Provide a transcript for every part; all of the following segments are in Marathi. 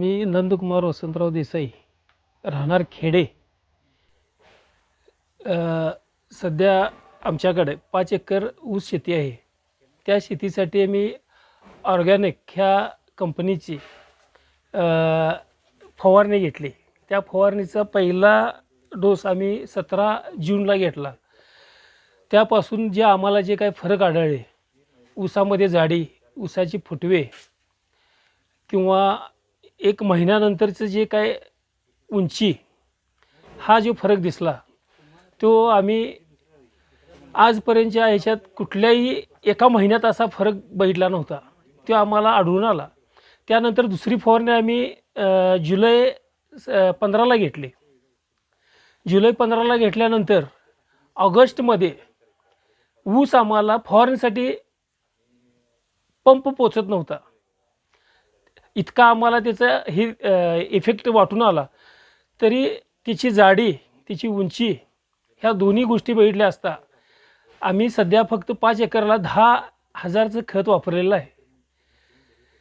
मी नंदकुमार वसंतराव देसाई राहणार खेडे. सध्या आमच्याकडे पाच एकर ऊस शेती आहे. त्या शेतीसाठी मी ऑर्गॅनिक ह्या कंपनीची फवारणी घेतली. त्या फवारणीचा पहिला डोस आम्ही सतरा जूनला घेतला. त्यापासून जे आम्हाला जे काही फरक आढळले ऊसामध्ये जाडी ऊसाची फुटवे किंवा एक महिन्यानंतरचं जे काय उंची हा जो फरक दिसला तो आम्ही आजपर्यंतच्या ह्याच्यात कुठल्याही एका महिन्यात असा फरक बघितला नव्हता. तो आम्हाला आढळून आला. त्यानंतर दुसरी फवारणी आम्ही जुलै पंधराला घेतली. जुलै पंधराला घेतल्यानंतर ऑगस्टमध्ये ऊस आम्हाला फवारणीसाठी पंप पोचत नव्हता. इतका आम्हाला त्याचा हे इफेक्ट वाटून आला. तरी तिची जाडी तिची उंची ह्या दोन्ही गोष्टी बघितल्या असता आम्ही सध्या फक्त पाच एकरला दहा हजारचं खत वापरलेलं आहे.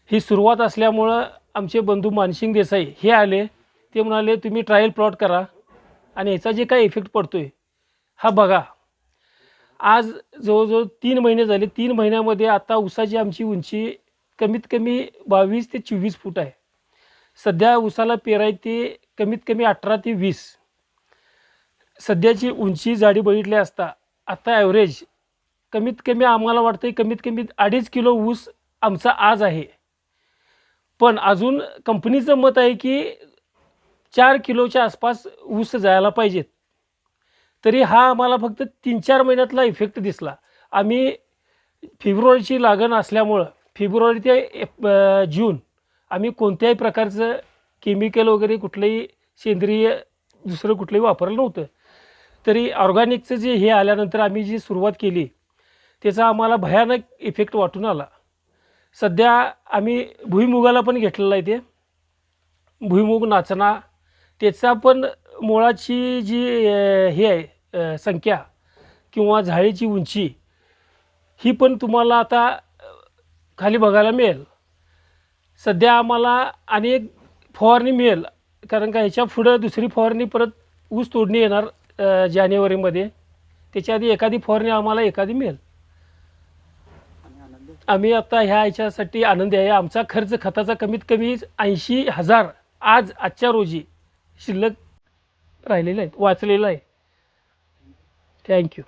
ही सुरुवात असल्यामुळं आमचे बंधू मानसिंग देसाई हे आले. ते म्हणाले तुम्ही ट्रायल प्लॉट करा आणि याचा जे काही इफेक्ट पडतो आहे हा बघा. आज जवळजवळ तीन महिने झाले. तीन महिन्यामध्ये आता उसाची आमची उंची कमीत कमी बावीस ते चोवीस फूट आहे. सध्या ऊसाला पेराय ते कमीत कमी अठरा ते वीस. सध्याची उंची जाडी बघितली असता आता ॲव्हरेज कमीत कमी आम्हाला वाटतं कमीत कमी अडीच किलो ऊस आमचा आज आहे. पण अजून कंपनीचं मत आहे की चार किलोच्या आसपास ऊस जायला पाहिजेत. तरी हा आम्हाला फक्त तीन चार महिन्यातला इफेक्ट दिसला. आम्ही फेब्रुवारीची लागण असल्यामुळं फेब्रुवारी ते एप जून आम्ही कोणत्याही प्रकारचं केमिकल वगैरे कुठलंही सेंद्रिय दुसरं कुठलंही वापरलं नव्हतं. तरी ऑर्गॅनिकचं जे हे आल्यानंतर आम्ही जी सुरुवात केली त्याचा आम्हाला भयानक इफेक्ट वाटून आला. सध्या आम्ही भुईमुगाला पण घेतलेलं आहे ते. भुईमुग नाचणा त्याचा पण मुळाची जी हे आहे संख्या किंवा झाडीची उंची ही पण तुम्हाला आता खाली बघायला मिळेल. सध्या आम्हाला आणि एक फवारणी मिळेल. कारण का ह्याच्या पुढं दुसरी फवारणी परत ऊस तोडणी येणार जानेवारीमध्ये. त्याच्या आधी एखादी फवारणी आम्हाला एखादी मिळेल. आम्ही आता ह्या ह्याच्यासाठी आनंदी आहे. आमचा खर्च खताचा कमीत कमी ऐंशी हजार आज आजच्या रोजी शिल्लक राहिलेला आहे वाचलेला आहे. थँक्यू